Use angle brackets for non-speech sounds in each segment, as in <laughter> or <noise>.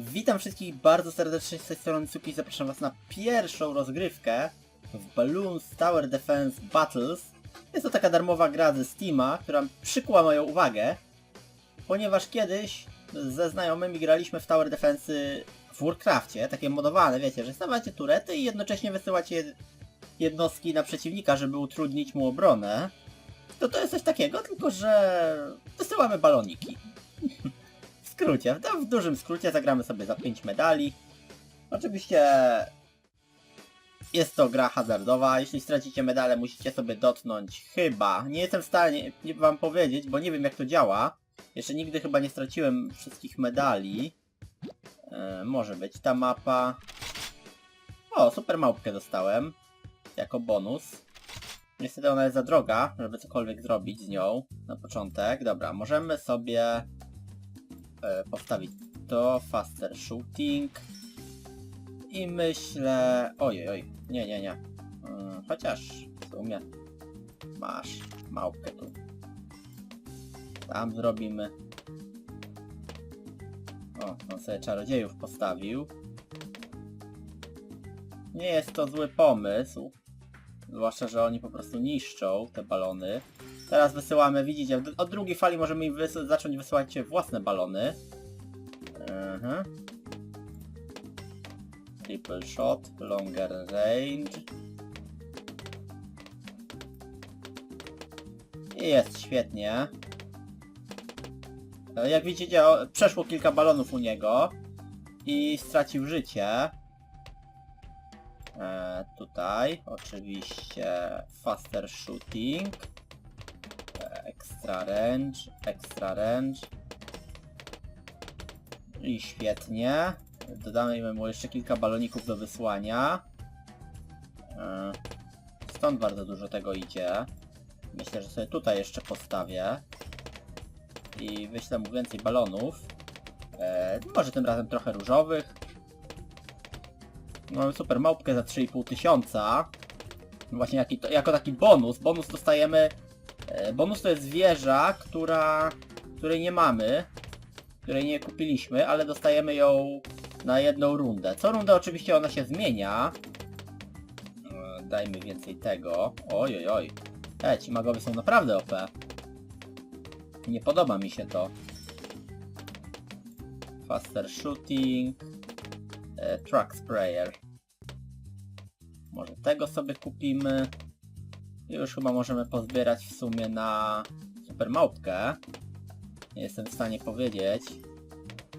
Witam wszystkich bardzo serdecznie z tej strony Suki. Zapraszam Was na pierwszą rozgrywkę w Balloons Tower Defense Battles. Jest to taka darmowa gra ze Steama, która przykuła moją uwagę, ponieważ kiedyś ze znajomymi graliśmy w Tower Defense w Warcrafcie, takie modowane, wiecie, że stawiacie turety i jednocześnie wysyłacie jednostki na przeciwnika, żeby utrudnić mu obronę. To to jest coś takiego, tylko że wysyłamy baloniki. <laughs> Skrócie, w, w dużym skrócie zagramy sobie za 5 medali. Oczywiście jest to gra hazardowa. Jeśli stracicie medale, musicie sobie dotknąć chyba. Nie jestem w stanie nie wam powiedzieć, bo nie wiem jak to działa. Jeszcze nigdy chyba nie straciłem wszystkich medali. E, może być ta mapa. O, super małpkę dostałem. Jako bonus. Niestety ona jest za droga, żeby cokolwiek zrobić z nią na początek. Dobra, możemy sobie e, postawić. To, faster shooting. I myślę, ojej, oj, nie, nie, nie, Mm, chociaż w sumie masz małpkę tu, tam zrobimy, o, on sobie czarodziejów postawił, nie jest to zły pomysł, zwłaszcza, że oni po prostu niszczą te balony, Teraz wysyłamy, widzicie, od- drugiej fali możemy zacząć wysyłać własne balony. Mhm. Triple shot, longer range. I jest świetnie. E, Jak widzicie, przeszło kilka balonów u niego i stracił życie. E, tutaj oczywiście faster shooting. Extra range, extra range. I świetnie. Dodamy mu jeszcze kilka baloników do wysłania. E, Stąd bardzo dużo tego idzie. Myślę, że sobie tutaj jeszcze postawię. I wyślę mu więcej balonów. E, może tym razem trochę różowych. Mamy super małpkę za 3,5 tysiąca. Właśnie jaki to, jako taki bonus. Bonus dostajemy Bonus to jest wieża, która, której nie mamy, której nie kupiliśmy, ale dostajemy ją na jedną rundę. Co rundę oczywiście ona się zmienia. E, Dajmy więcej tego. Oj, oj, oj. E, ci magowie są naprawdę OP. Nie podoba mi się to. Faster shooting. E, truck sprayer. Może tego sobie kupimy. Już chyba możemy pozbierać w sumie na super małpkę. Nie jestem w stanie powiedzieć,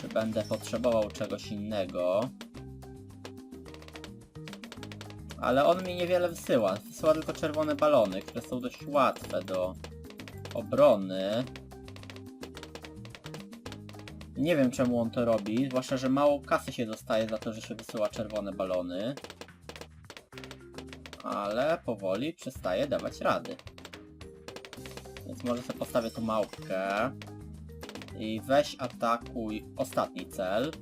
czy będę potrzebował czegoś innego. Ale on mi niewiele wysyła. Wysyła tylko czerwone balony, które są dość łatwe do obrony. Nie wiem czemu on to robi, zwłaszcza, że mało kasy się dostaje za to, że się wysyła czerwone balony ale powoli przestaje dawać rady. Więc może sobie postawię tu małpkę i weź atakuj ostatni cel.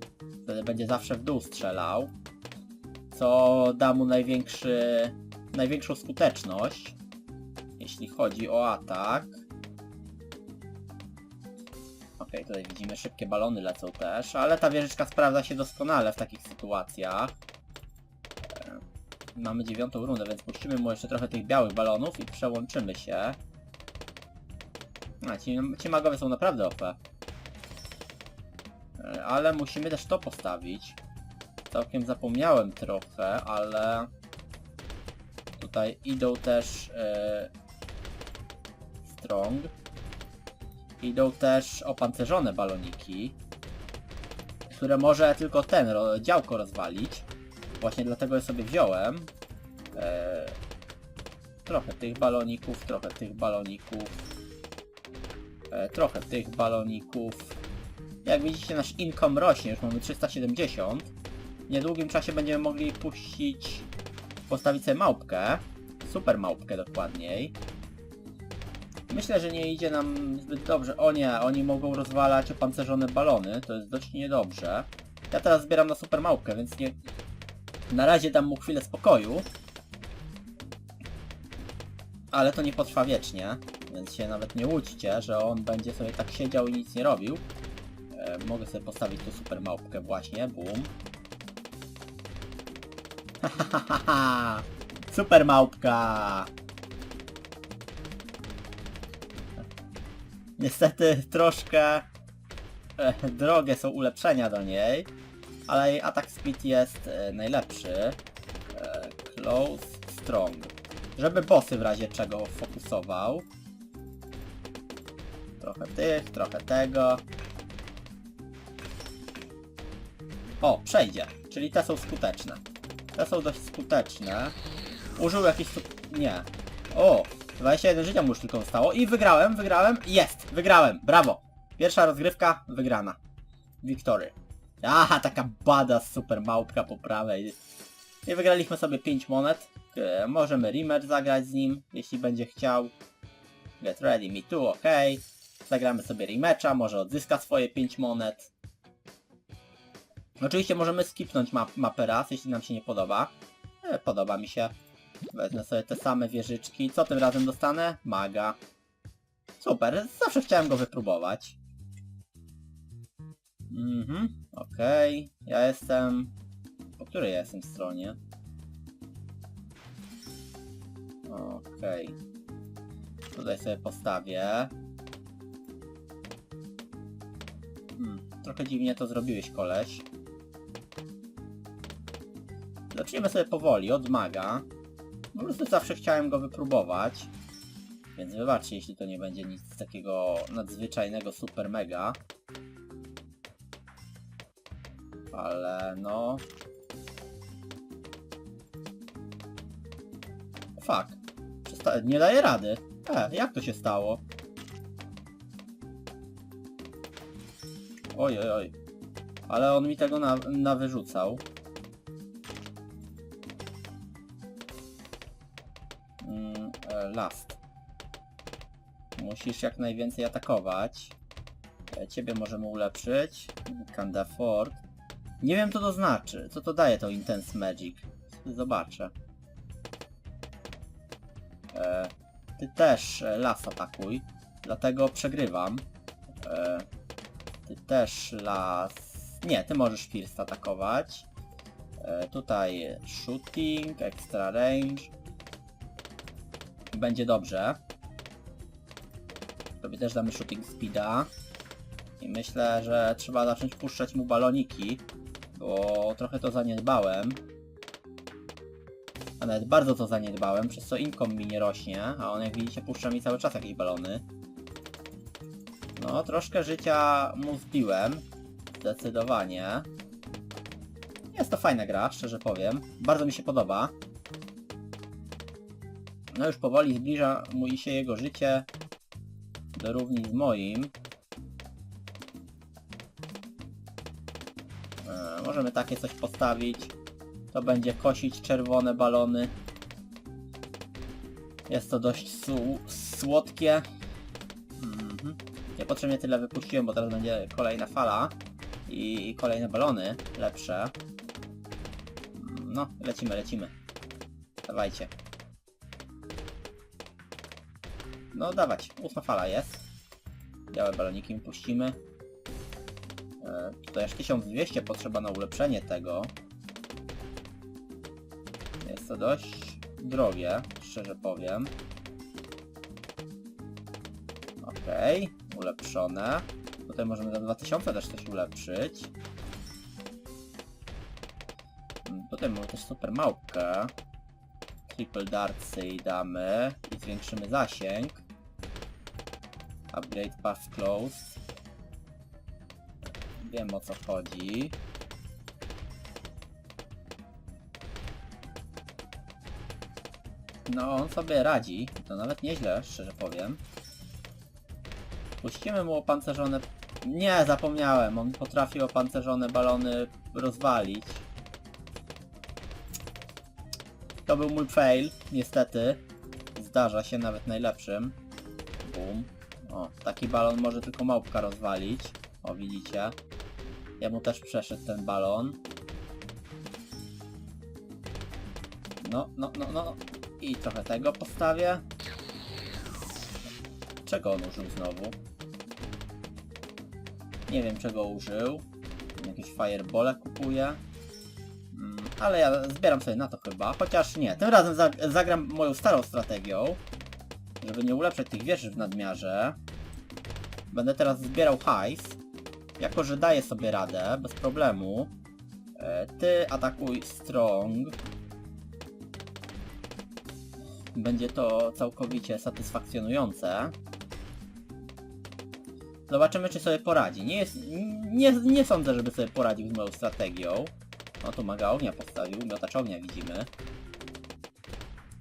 Wtedy będzie zawsze w dół strzelał, co da mu największy, największą skuteczność, jeśli chodzi o atak. Ok, tutaj widzimy szybkie balony lecą też, ale ta wieżyczka sprawdza się doskonale w takich sytuacjach. Mamy dziewiątą rundę, więc puścimy mu jeszcze trochę tych białych balonów i przełączymy się. A, ci, ci magowie są naprawdę OP. E, Ale musimy też to postawić. Całkiem zapomniałem trochę, ale... Tutaj idą też... E... Strong. Idą też opancerzone baloniki. Które może tylko ten działko rozwalić. Właśnie dlatego je sobie wziąłem. Eee, trochę tych baloników, trochę tych baloników. E, trochę tych baloników. Jak widzicie nasz income rośnie, już mamy 370. W niedługim czasie będziemy mogli puścić, postawić sobie małpkę. Super małpkę dokładniej. Myślę, że nie idzie nam zbyt dobrze. O nie, oni mogą rozwalać opancerzone balony. To jest dość niedobrze. Ja teraz zbieram na super małpkę, więc nie, na razie dam mu chwilę spokoju. Ale to nie potrwa wiecznie, więc się nawet nie łudźcie, że on będzie sobie tak siedział i nic nie robił. E, mogę sobie postawić tu super małpkę właśnie, boom. <laughs> super małpka! Niestety troszkę e, drogie są ulepszenia do niej, ale jej atak speed jest e, najlepszy. E, close, strong. Żeby bossy w razie czego fokusował. Trochę tych, trochę tego. O, przejdzie. Czyli te są skuteczne. Te są dość skuteczne. Użył jakiś... Nie. O! 21 życia mu już tylko zostało. I wygrałem, wygrałem. Jest! Wygrałem! Brawo! Pierwsza rozgrywka wygrana. Victory. Aha, taka bada super małpka po prawej. I wygraliśmy sobie 5 monet. E, możemy rematch zagrać z nim, jeśli będzie chciał. Get ready, me too, ok. Zagramy sobie rematcha, może odzyska swoje 5 monet. Oczywiście możemy skipnąć map mapę raz, jeśli nam się nie podoba. E, podoba mi się. Wezmę sobie te same wieżyczki. Co tym razem dostanę? Maga. Super, zawsze chciałem go wypróbować. Mhm, okej. Ja jestem... Po której ja jestem stronie? Okej. Tutaj sobie postawię. Hmm, trochę dziwnie to zrobiłeś, koleś. Zaczniemy sobie powoli, od maga. Po prostu zawsze chciałem go wypróbować. Więc wybaczcie, jeśli to nie będzie nic takiego nadzwyczajnego, super mega. Ale no... Fuck. Przesta nie daje rady. E, jak to się stało? Oj, oj, oj. Ale on mi tego na, nawyrzucał. Mm, e, last. Musisz jak najwięcej atakować. E, Ciebie możemy ulepszyć. Can't afford. Nie wiem co to znaczy. Co to daje to Intense Magic. Zobaczę. E, ty też e, las atakuj. Dlatego przegrywam. E, ty też las... Nie, ty możesz first atakować. E, tutaj shooting, extra range. Będzie dobrze. Tobie też damy shooting speeda. I myślę, że trzeba zacząć puszczać mu baloniki, bo trochę to zaniedbałem. A nawet bardzo to zaniedbałem, przez co income mi nie rośnie, a on jak widzicie puszcza mi cały czas jakieś balony. No, troszkę życia mu zbiłem. Zdecydowanie. Jest to fajna gra, szczerze powiem. Bardzo mi się podoba. No już powoli zbliża mu się jego życie do równi z moim. Możemy takie coś postawić. To będzie kosić czerwone balony. Jest to dość słodkie. Mhm. Niepotrzebnie tyle wypuściłem, bo teraz będzie kolejna fala. I kolejne balony lepsze. No, lecimy, lecimy. Dawajcie. No dawać, ósma fala jest. Białe baloniki puścimy. Tutaj aż 1200 potrzeba na ulepszenie tego. Jest to dość drogie, szczerze powiem. Okej, ulepszone. Tutaj możemy za 2000 też coś ulepszyć. Mm, Tutaj mamy też super małpkę. Triple dartsy i damy i zwiększymy zasięg. Upgrade path close. Wiem o co chodzi. No, on sobie radzi. To nawet nieźle, szczerze powiem. Puścimy mu opancerzone... Nie, zapomniałem. On potrafi opancerzone balony rozwalić. To był mój fail, niestety. Zdarza się nawet najlepszym. Boom. O, taki balon może tylko małpka rozwalić. O, widzicie? Jemu też przeszedł ten balon. No, no, no, no. I trochę tego postawię. Czego on użył znowu? Nie wiem czego użył. Jakieś firebole kupuje. Mm, Ale ja zbieram sobie na to chyba, chociaż nie. Tym razem zag- zagram moją starą strategią, żeby nie ulepszać tych wieży w nadmiarze. Będę teraz zbierał hajs. Jako, że daję sobie radę, bez problemu. E, Ty atakuj strong. Będzie to całkowicie satysfakcjonujące. Zobaczymy, czy sobie poradzi. Nie, jest, nie, nie sądzę, żeby sobie poradził z moją strategią. No tu maga ognia postawił, miotacz ognia widzimy.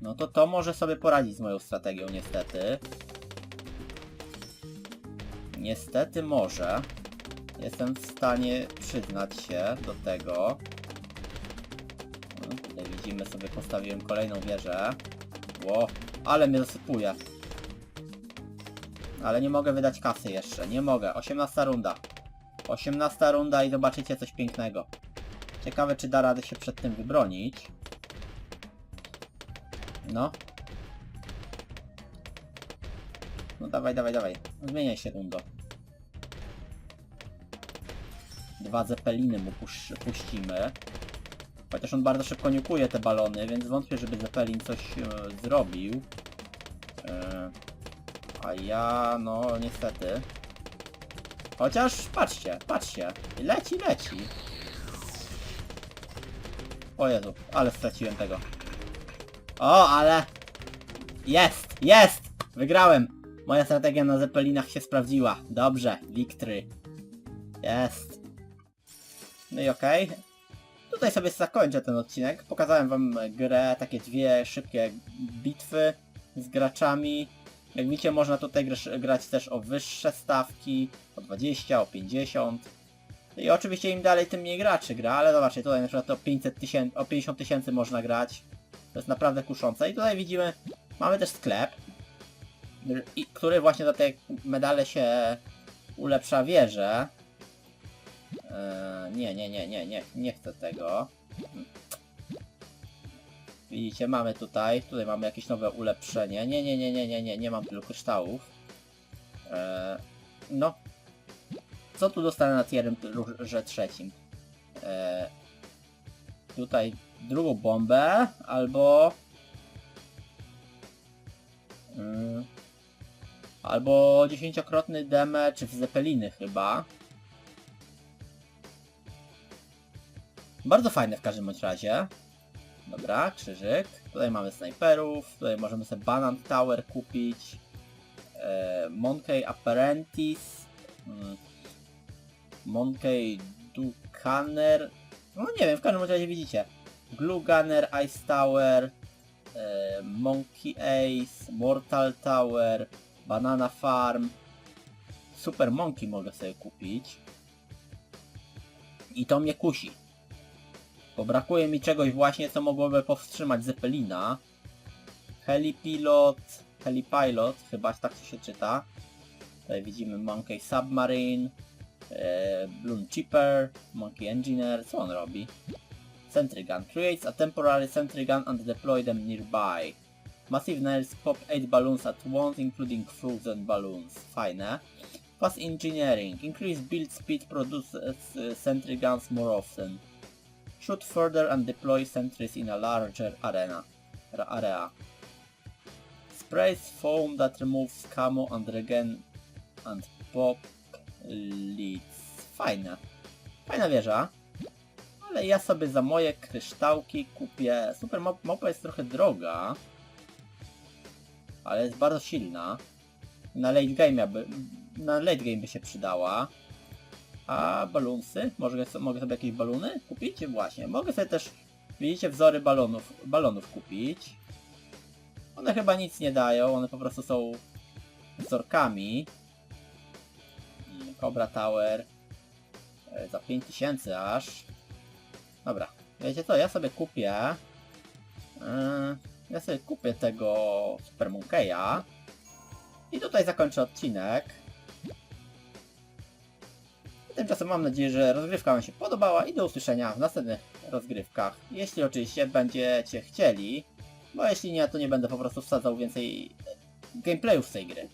No to to może sobie poradzić z moją strategią, niestety. Niestety może. Jestem w stanie przyznać się do tego. Tutaj widzimy sobie, postawiłem kolejną wieżę. Ło, ale mnie zasypuje. Ale nie mogę wydać kasy jeszcze, nie mogę. 18 runda. 18 runda i zobaczycie coś pięknego. Ciekawe, czy da radę się przed tym wybronić. No. No dawaj, dawaj, dawaj. Zmieniaj się rundo. Dwa zepeliny mu pusz- puścimy. Chociaż on bardzo szybko niukuje te balony, więc wątpię, żeby Zeppelin coś e, zrobił. E, a ja, no niestety. Chociaż, patrzcie, patrzcie. Leci, leci. O Jezu, ale straciłem tego. O, ale... Jest, jest! Wygrałem! Moja strategia na Zeppelinach się sprawdziła. Dobrze, Victory. Jest. No i okej. Tutaj sobie zakończę ten odcinek. Pokazałem wam grę, takie dwie szybkie bitwy z graczami. Jak widzicie, można tutaj gr- grać też o wyższe stawki, o 20, o 50. I oczywiście im dalej, tym mniej graczy gra, ale zobaczcie, tutaj na przykład o 500 tysięcy, o 50 tysięcy można grać. To jest naprawdę kuszące. I tutaj widzimy, mamy też sklep, który właśnie za te medale się ulepsza wieżę. Eee, nie, nie, nie, nie, nie, nie chcę tego. Widzicie, mamy tutaj, tutaj mamy jakieś nowe ulepszenie. Nie, nie, nie, nie, nie, nie, nie mam tylu kryształów. Eee, no. Co tu dostanę na tierze trzecim? Eee, tutaj drugą bombę, albo... Mm, albo dziesięciokrotny damage w zepeliny chyba. Bardzo fajne w każdym bądź razie. Dobra, krzyżyk. Tutaj mamy snajperów. Tutaj możemy sobie Banan Tower kupić. E, Monkey Apprentice. Mm. Monkey Ducaner. No nie wiem, w każdym razie widzicie. Glue Gunner, Ice Tower. E, Monkey Ace. Mortal Tower. Banana Farm. Super Monkey mogę sobie kupić. I to mnie kusi. Bo brakuje mi czegoś właśnie, co mogłoby powstrzymać Zeppelina. Helipilot, Helipilot, chyba tak to się czyta. Tutaj widzimy Monkey Submarine, e, Bloom Chipper, Monkey Engineer, co on robi? Sentry Gun. Creates a temporary sentry gun and deploy them nearby. Massive nails pop 8 balloons at once, including frozen balloons. Fajne. Fast Engineering. Increase build speed produces uh, sentry guns more often. Shoot further and deploy sentries in a larger arena. Area. Sprays foam that removes camo and regen and pop leads. Fajne. Fajna wieża. Ale ja sobie za moje kryształki kupię... Super mop- mopa jest trochę droga. Ale jest bardzo silna. Na late game na late game by się przydała. A balunsy? Może mogę sobie jakieś baluny kupić? Właśnie. Mogę sobie też, widzicie, wzory balonów, balonów kupić. One chyba nic nie dają, one po prostu są wzorkami. Mm, Cobra Tower e, za 5000 aż. Dobra, wiecie co, ja sobie kupię e, ja sobie kupię tego Super Monkeya i tutaj zakończę odcinek. Tymczasem mam nadzieję, że rozgrywka Wam się podobała i do usłyszenia w następnych rozgrywkach. Jeśli oczywiście będziecie chcieli, bo jeśli nie, to nie będę po prostu wsadzał więcej gameplayów z tej gry.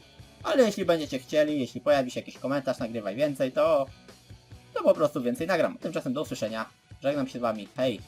Ale jeśli będziecie chcieli, jeśli pojawi się jakiś komentarz, nagrywaj więcej, to to po prostu więcej nagram. Tymczasem do usłyszenia. Żegnam się z wami. Hej!